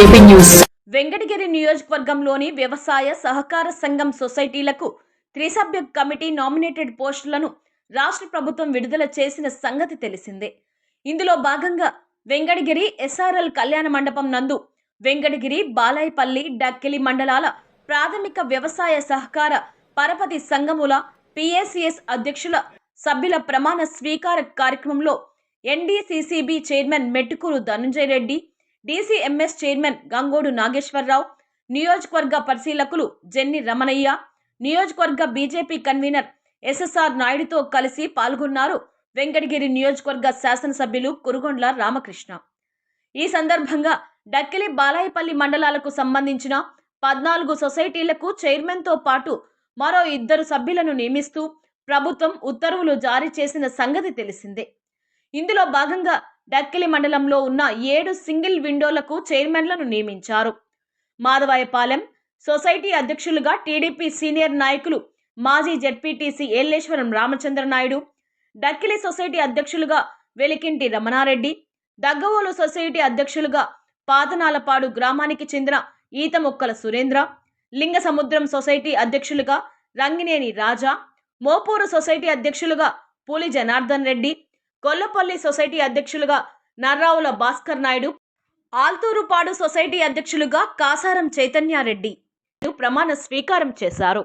JP news. Venkatagiri నియోజకవర్గంలోని వ్యవసాయ సహకార సంఘం సొసైటీలకు త్రిసభ్య కమిటీ నామినేటెడ్ పోస్టులను రాష్ట్ర ప్రభుత్వం విడుదల చేసిన సంగతి తెలిసిందే. ఇందులో భాగంగా వెంకటగిరి ఎస్ఆర్ఎల్ కళ్యాణ మండపం నందు వెంకటగిరి బాలాయపల్లి డక్కిలి మండలాల ప్రాథమిక వ్యవసాయ సహకార పరపతి సంఘముల పిఎసిఎస్ అధ్యక్షుల సభ్యుల ప్రమాణ స్వీకార కార్యక్రమంలో NDCCB chairman Mettukuru Dhanunjaya Reddy DCMS chairman Gangodu Nageswara Rao నియోజకవర్గ పరిశీలకులు జెన్ని రమణయ్య నియోజకవర్గ బీజేపీ కన్వీనర్ ఎస్ఎస్ఆర్ నాయుడుతో కలిసి పాల్గొన్నారు వెంకటగిరి నియోజకవర్గ శాసనసభ్యులు కురుగొండ్ల రామకృష్ణ. ఈ సందర్భంగా డక్కిలి బాలాయపల్లి మండలాలకు సంబంధించిన పద్నాలుగు సొసైటీలకు చైర్మన్తో పాటు మరో ఇద్దరు సభ్యులను నియమిస్తూ ప్రభుత్వం ఉత్తర్వులు జారీ చేసిన సంగతి తెలిసిందే. ఇందులో భాగంగా డక్కిలి మండలంలో ఉన్న ఏడు సింగిల్ విండోలకు చైర్మన్లను నియమించారు. మాధవాయపాలెం సొసైటీ అధ్యక్షులుగా టీడీపీ సీనియర్ నాయకులు మాజీ జెడ్పీటీసీ ఏలేశ్వరం రామచంద్ర నాయుడు డక్కిలి సొసైటీ అధ్యక్షులుగా వెలికింటి రమణారెడ్డి దగ్గవోలు సొసైటీ అధ్యక్షులుగా పాతనాలపాడు గ్రామానికి చెందిన ఈతమొక్కల సురేంద్ర లింగ సముద్రం సొసైటీ అధ్యక్షులుగా రంగినేని రాజా మోపూరు సొసైటీ అధ్యక్షులుగా పూలి జనార్దన్ రెడ్డి కొల్లపల్లి సొసైటీ అధ్యక్షులుగా నర్రావుల భాస్కర్ నాయుడు ఆల్తూరుపాడు సొసైటీ అధ్యక్షులుగా కాసారం చైతన్యారెడ్డి ప్రమాణ స్వీకారం చేశారు.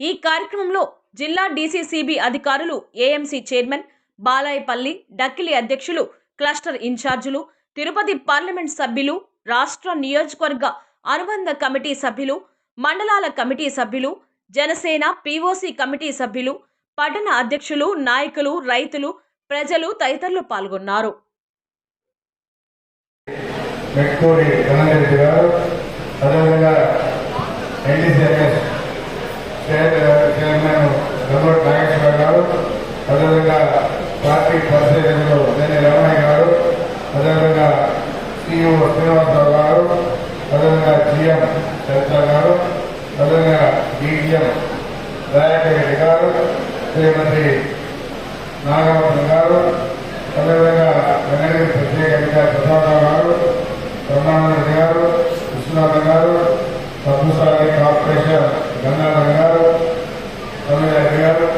ఈ కార్యక్రమంలో జిల్లా డీసీసీబీ అధికారులు ఏఎంసీ చైర్మన్ బాలాయపల్లి డక్కిలి అధ్యక్షులు క్లస్టర్ ఇన్ఛార్జీలు తిరుపతి పార్లమెంట్ సభ్యులు రాష్ట్ర నియోజకవర్గ అనుబంధ కమిటీ సభ్యులు మండలాల కమిటీ సభ్యులు జనసేన పీఓసీ కమిటీ సభ్యులు పట్టణ అధ్యక్షులు నాయకులు రైతులు ప్రజలు తదితరులు పాల్గొన్నారు. అదేవిధంగా పార్టీ రమణయ్య గారు అదేవిధంగా సిఇఓ శ్రీనివాసరావు గారు అదేవిధంగా జిఎం చరిత్ర గారు అదేవిధంగా డిజిఎం దయాకర్ గారు శ్రీమతి నాగవరం గారు అదేవిధంగా వెంకటగిరి ప్రత్యేక అధికారి ప్రసాదరావు గారు బ్రహ్మానంద గారు విశ్వనాథ్ గారు పద్మసాగర్ కార్పొరేషన్ గంగాధర్ గారు తమిళనాడు గారు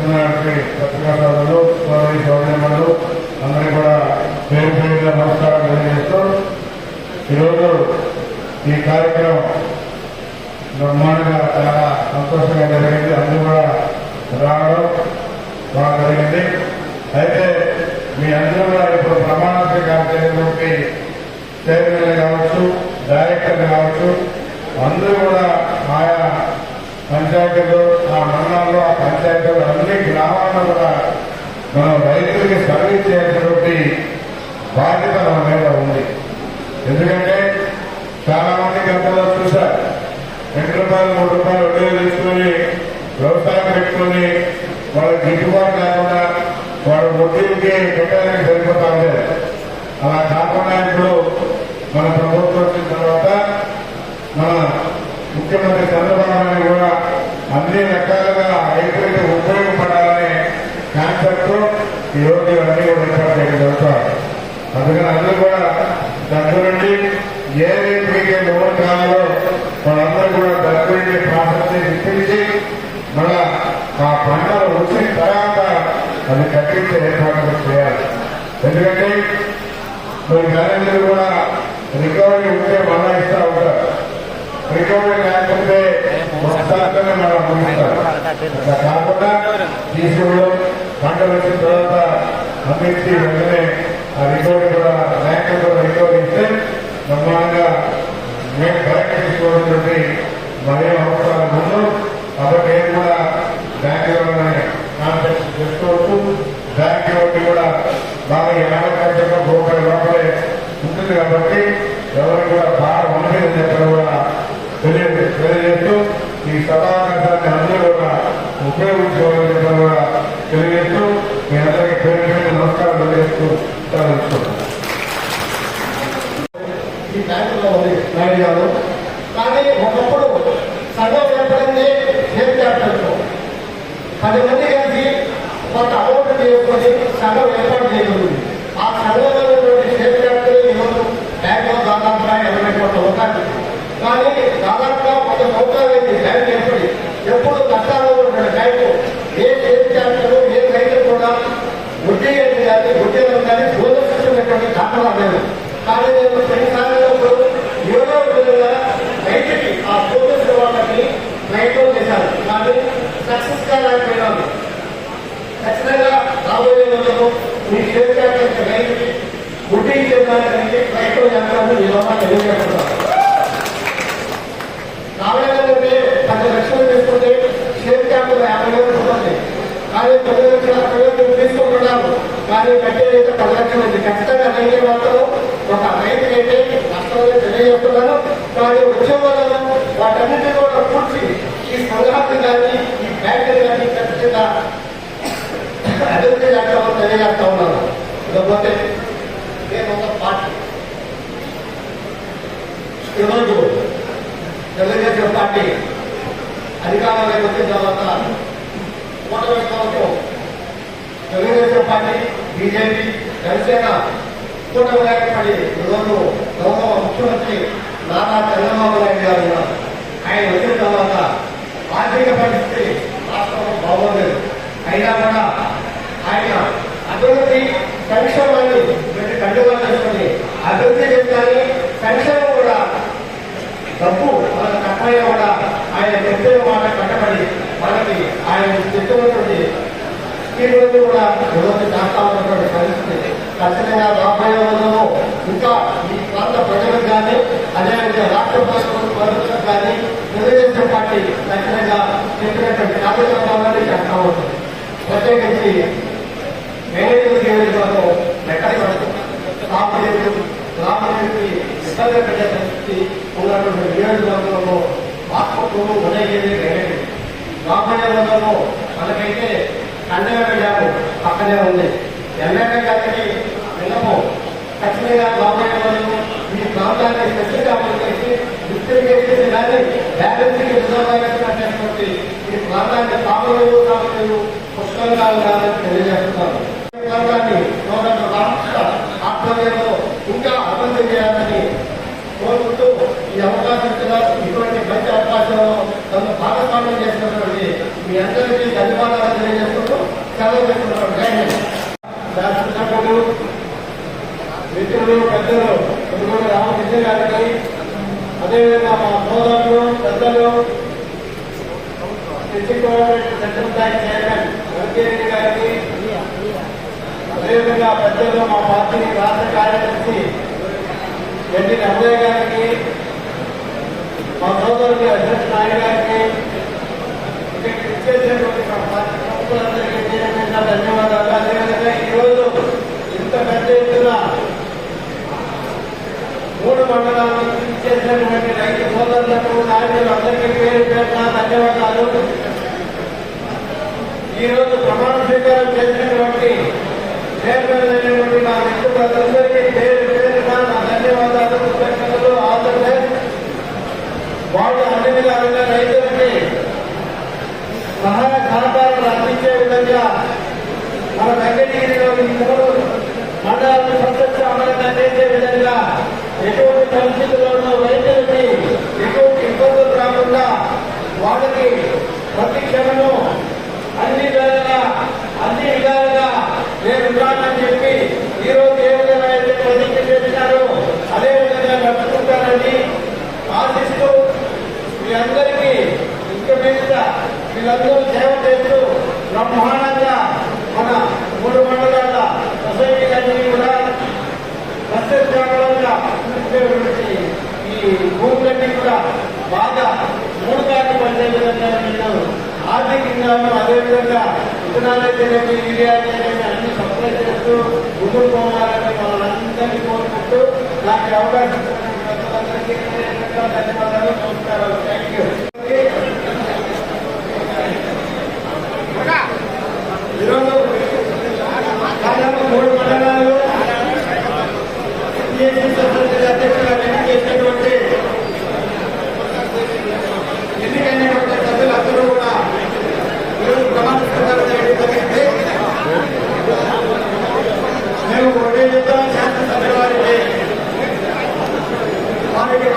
ఉన్నటువంటి పత్రికా సోదరులు సోదరి సోదరిమణులు అందరికీ కూడా పేరు పేరుగా నమస్కారం తెలియజేస్తూ ఈరోజు ఈ కార్యక్రమం బ్రహ్మాండంగా చాలా సంతోషంగా జరిగింది. అందరూ కూడా రావడం బాగా జరిగింది. అయితే మీ అందరూ కూడా ఇప్పుడు ప్రమాణ స్వీకారం చేసినటువంటి చైర్మన్ కావచ్చు డైరెక్టర్ కావచ్చు అందరూ కూడా ఆయా పంచాయతీలు ఆ మండలాల్లో ఆ పంచాయతీలు అన్ని గ్రామాల్లో కూడా మనం రైతులకి సర్వీస్ చేసినటువంటి బాధ్యత మన మీద ఉంది. ఎందుకంటే చాలా మంది గతంలో చూశారు రెండు రూపాయలు మూడు రూపాయలు వడ్డీలు తీసుకొని వ్యవసాయం పెట్టుకుని వాళ్ళకి గిట్టుబాటు లేకుండా వాళ్ళ వడ్డీలకి పెట్టడానికి సరిపోతా ఉండేది. అలా కాకుండా ఇప్పుడు మన ప్రభుత్వం వచ్చిన తర్వాత మన ముఖ్యమంత్రి చంద్రబాబు నాయుడు కూడా అన్ని రకాలుగా రైతులకు ఉపయోగపడాలనే కాన్సెప్ట్ ఈరోజు అన్ని కూడా ఏర్పాటు చేయడం జరుగుతారు అందుకని అందరూ కూడా దగ్గరుండి ఏ రేటుకి లోన్ కావాలో వాళ్ళందరూ కూడా దగ్గరుండి ప్రాసెస్ ఇప్పించి మళ్ళా ఆ పంటలు వచ్చిన తర్వాత అది కట్టించే ఏర్పాట్లు చేయాలి. ఎందుకంటే మరి బ్యాలెన్స్లు కూడా రికవరీ ఉంటే మళ్ళా ఇస్తా ఉంటారు. రికవరీ లేకపోతే మొత్తాన్ని మనం ముగిస్తారు. కాకుండా తీసుకుని పంటలు వచ్చిన తర్వాత అందించి వెంటనే ఆ రికవరీ కూడా బ్యాంకు రికవరీ ఇస్తే నమ్మకంగా మేము కరెక్ట్ తీసుకోవడం మరే అవసరాలు ముందు కాబట్టి నేను కూడా బ్యాంకులోనే కాన్సెప్ట్ చేసుకోవచ్చు బ్యాంక్ వడ్డీ కూడా బాగా యాభై లక్షల రూపాయల లోపలే పరిస్థితి కాబట్టి ఎవరు కూడా బాగా ఉండేది చెప్పడం కూడా తెలియ తెలియజేస్తూ ఈ సభావకాశాన్ని అందరూ కూడా ఉపయోగించుకోవాలని చెప్పడం కూడా తెలియజేస్తూ మీ అందరికీ పేరు పేరు నమస్కారం తెలియజేస్తూ ప్రారంభిస్తున్నాను ఈ బ్యాంకులో ఉంది నాయుడు గారు. కానీ ఒకప్పుడు సగం ఏర్పడింది షేర్ క్యాపిటల్తో పది మంది కలిసి కొంత అమౌంట్ చేసుకొని సగం ఏర్పాటు చేయగలిగింది. ఆ సగంలో ఉన్నటువంటి కోట్ల రూపాయలు కానీ దాదాపుగా పది సంవత్సరాలు అయింది బ్యాంక్ ఏర్పడి ఎప్పుడు కష్టాలు ఉన్న బ్యాంకు ఏ చేతి చేస్తారు ఏ రైతులు కూడా వడ్డీ అనేది కానీ వడ్డీలు కానీ బోధిస్తున్నటువంటి దాఖలా లేదు. కానీ నేను ప్రతిసారిలో ఏదో విధంగా రైతుకి ఆ బోధిస్తున్న వాళ్ళకి ప్రయత్నం చేశారు. కానీ సక్సెస్గా లేకపోయినాను ఖచ్చితంగా రాబోయే రోజుల్లో మీ చేతి రైతుకి గుడ్డి ఇచ్చేదానికి ప్రయత్నం చేస్తామని ఈ లోపల తెలియజేస్తున్నాను పది లక్షలు తీసుకుంటే షేర్ క్యాపిటల్ యాభై వేలు ఉంటుంది కానీ తొమ్మిది లక్షల అరవై వేలు కానీ కట్టేదైతే పది లక్షలు ఉంది. ఖచ్చితంగా రైతు మాత్రం ఒక రైతుకైతే నష్టమని తెలియజేస్తున్నాను. కానీ వచ్చే వాళ్ళను కూడా ఈ సంఘాన్ని కానీ ఈ బ్యాంకులు కానీ ఖచ్చితంగా అభివృద్ధి తెలియజేస్తా ఉన్నాను. ఇకపోతే నేను ఒక పార్టీ ఈరోజు తెలుగుదేశం పార్టీ అధికారంలోకి వచ్చిన తర్వాత కూటమి ప్రభుత్వం తెలుగుదేశం పార్టీ బీజేపీ జనసేన కూటమి ఏర్పడి ఈరోజు గౌరవ ముఖ్యమంత్రి నారా చంద్రబాబు నాయుడు గారు ఉన్నారు. ఆయన వచ్చిన తర్వాత ఆర్థిక పరిస్థితి రాష్ట్రంలో బాగోలేదు అయినా కూడా ఆయన అభివృద్ధి సంక్షేమాన్ని పెట్టి కండుగా అభివృద్ధి చెందాలి. సంక్షేమం కూడా డబ్బు మన కట్టయ్య కూడా ఆయన చెప్పే మాట కట్టబడి మనకి ఆయన చెప్పినటువంటి ఈ కూడా ఈరోజు చేస్తా ఉన్నటువంటి పరిస్థితి. ఖచ్చితంగా రాబోయే రోజుల్లో ఇంకా ఈ ప్రాంత ప్రజలకు కానీ అదేవిధంగా రాష్ట్ర ప్రభుత్వం ప్రజలకు కానీ తెలుగుదేశం పార్టీ ఖచ్చితంగా చెప్పినటువంటి కార్యక్రమాలని చేస్తా ఉంటుంది ప్రత్యేకించి మేనేజర్ ఇబ్బంది పెట్టే పరిస్థితి ఉన్నటువంటి నియోజకవర్గంలో ఆత్మకూరు ఉదయగిరి రైలు రాబోయే రోజుల్లో మనకైతే కండగడ డ్యాము పక్కనే ఉంది ఎమ్మెల్యే గారికి విన్నపం ఖచ్చితంగా రాబోయే ఈ ప్రాంతాన్ని స్పెషల్ చేసి విస్తృతి కానీ బ్యాలెన్స్కి రిజర్వాయర్సినటువంటి ఈ ప్రాంతాన్ని తాగులేదు తాగులేదు పుష్కలంగా ఉండాలని తెలియజేస్తున్నాను ఈ ప్రాంతాన్ని గవర్నర్ రామకృష్ణ ఆధ్వర్యంలో ఇంకా అభివృద్ధి చేయాలని కోరుకుంటూ ఈ అవకాశం ఇచ్చిన ఇటువంటి మంచి అవకాశంలో తమ భాగస్వామ్యం చేసినటువంటి మీ అందరికీ ధన్యవాదాలు తెలియజేసుకుంటూ సెలవు చేస్తున్నాను జై శాసనసభ్యులు మిత్రులు పెద్దలు కొనుగోలు రామకృష్ణ గారికి అదేవిధంగా మా సోదరులు పెద్దలు district government central bank chairman Venkaiah గారికి అదేవిధంగా పెద్దలు మా పార్టీ రాష్ట్ర కార్యదర్శి ఎన్టీ నమ్మయ్య గారికి మా సోదరుడు అధ్యక్ష నాయుడు గారికి ధన్యవాదాలు. అదేవిధంగా ఈరోజు ఇంత పెద్ద ఎత్తున మూడు మండలాలను చేసినటువంటి రైతు సోదరులకు నాయకులు అందరికీ పేరు పేరున ధన్యవాదాలు ఈ రోజు ప్రమాణ స్వీకారం చేసినటువంటి చైర్మన్ అయినటువంటి నా మిత్రులందరికీ పేరు పేరున నా ధన్యవాదాలు కృతజ్ఞతలు ఆంధ్రప్రదేశ్ వాళ్ళు అన్ని విధాలుగా రైతులకి సహాయ సహకారాలు అందించే విధంగా మన వెంకటగిరిలో ఈ మూడు మండలాలను ప్రత్యక్ష అమలు అందించే విధంగా ఎటువంటి పరిస్థితుల్లోనూ రైతులకి ఎటువంటి ఇబ్బందులు రాకుండా వాళ్ళకి ప్రతి క్షణము అన్ని విధాలుగా అన్ని విధాలుగా నేను ఉన్నానని చెప్పి ఈ రోజు ఏ విధంగా అయితే ప్రతిజ్ఞ చేసినారో అదే విధంగా నడుచుకుంటానని ఆశిస్తూ మీ అందరికీ ఇంక మీద వీళ్ళందరూ సేవ చేస్తూ బ్రహ్మాండంగా మన మూడు మండలాల సొసైటీలన్నీ కూడా సస్యశ్యామలంగా ఈ భూములన్నీ కూడా బాగా మూడు కాటి పడే విధంగా నేను ఆర్థికంగాను అదేవిధంగా విత్తనాలైతేనేమి యూరియా అయితేనేమి అన్ని సప్లై చేస్తూ ముందుకు పోవాలని వాళ్ళందరినీ కోరుకుంటూ నాకు అవకాశం ఇచ్చినటువంటి ధన్యవాదాలు నమస్కారాలు. థ్యాంక్ యూ ఈరోజు దాదాపు మూడు మండలాలు సిఎస్సి సొసైటీ అధ్యక్షులుగా చేసినటువంటి ఎన్నికైనటువంటి సభ్యులందరూ కూడా ఈరోజు ప్రమాణ స్వీకారం చేయడం జరిగింది మేము ఒకటే చెప్తాం శాసనసభ్యుల వారికి వారికి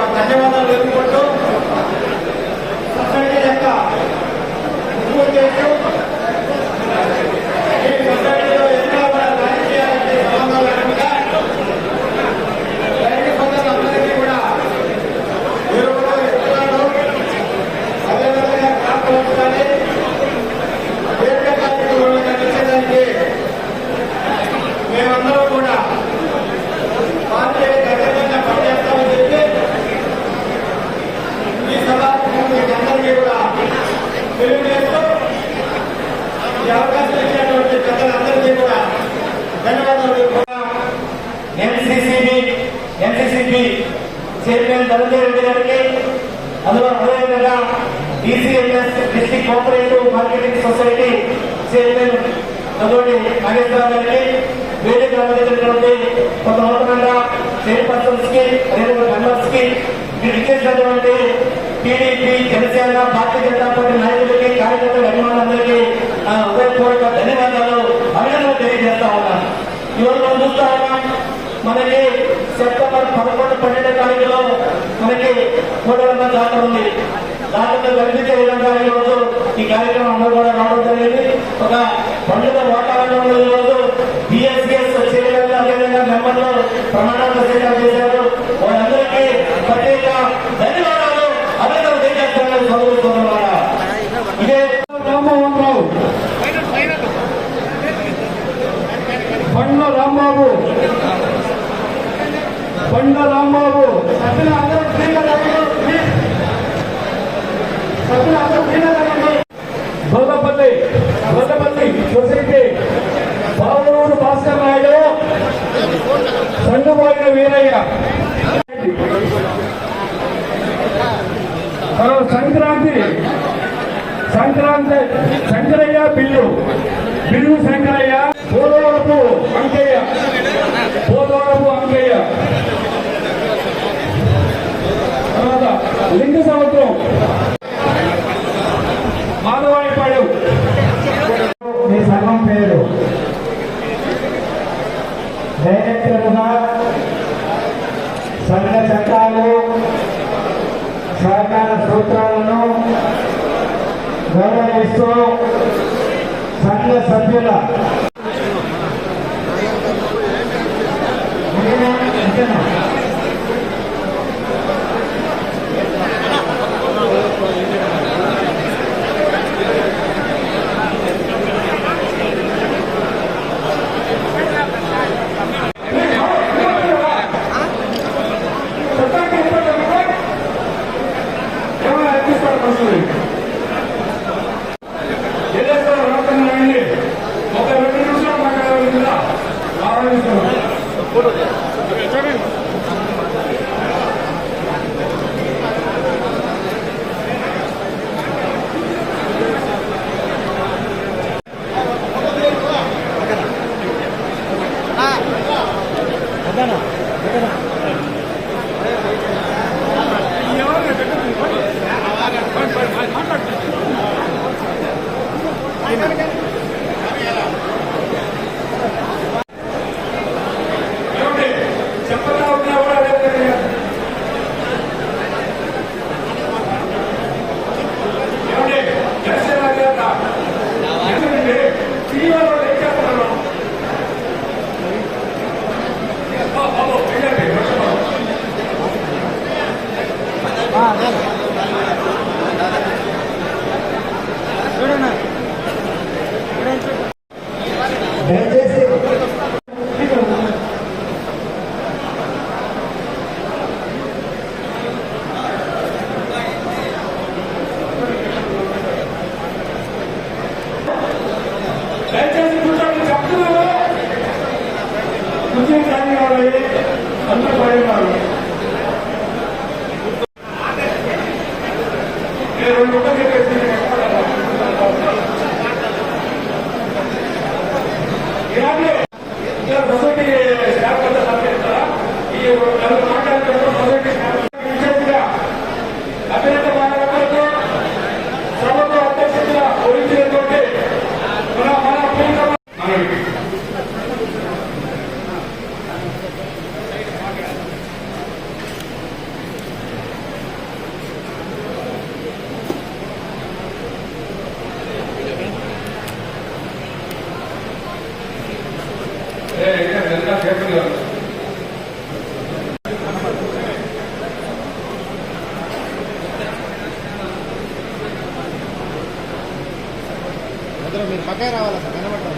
మేమందరం కూడా పార్టీ ఖచ్చితంగా పనిచేస్తామని చెప్పి ఈ సభకు మీకు అందరికీ కూడా తెలియజేస్తూ ఈ అవకాశం ఇచ్చినటువంటి పెద్దలందరికీ కూడా ధన్యవాదాలు NCCB NCCB chairman Dhananjaya Reddy గారికి అందులో అదేవిధంగా DCMS district cooperative marketing society chairman అందులోని నాగేశ్వరరావు గారికి వేదిక అందించినటువంటి కొంత చైర్పర్సన్స్కి అదేవిధంగా మెంబర్స్కి మీరు ఇచ్చేసినటువంటి టీడీపీ జనసేన భారతీయ జనతా పార్టీ నాయకులకి కార్యకర్తల అభిమానులందరికీ నా హృదయపూర్వక ధన్యవాదాలు అభినందనలు తెలియజేస్తా ఉన్నాను. ఈరోజు మనం చూస్తా ఉన్నాం మనకి సెప్టెంబర్ పదకొండు పన్నెండు తారీఖులో మనకి కోటరంగ జాతర ఉంది. కనిపించే విధంగా ఈ కార్యక్రమం అందరూ కూడా రావడం జరిగింది ఒక పండుగ వాతావరణంలో ఈ రోజు బిఎస్ఎస్ చైర్మన్ అదేవిధంగా మెంబర్లు ప్రమాణాలు స్వీకారం చేశారు వాళ్ళందరికీ ప్రత్యేక ధన్యవాదాలు అభినందనలు తెలియజేస్తారని చదువుతున్నారా ఇదే రామ్మోహన్ రావు బండ్ల రాంబాబు బండ్ల రాంబాబు సభ్యులు అందరూ ఫ్రీగా తాగండి. సభ్యులు అందరూ ఫ్రీగా తాగండి. దొల్లపల్లి కొంతమంది సొసైటీ బావూరు భాస్కర్ నాయుడు సంగబోయిన వీరయ్య. తర్వాత సంక్రాంతి సంక్రాంతి శంకరయ్య బిల్లు. బిల్లు శంకరయ్య పోలవరపు అంకయ్య. పోలవరపు అంకయ్య. తర్వాత లింగ సంవత్సరం మాధవాయిపాడు మీ సంఘం పేరు డైరెక్టర్గా సంఘ చట్టాలు సహకార సూత్రాలను గౌరవిస్తూ సంఘ కూర్చొని కానీ కావాలి అందరూ అందులో మీరు పక్కే రావాలా సార్ కనబడతారు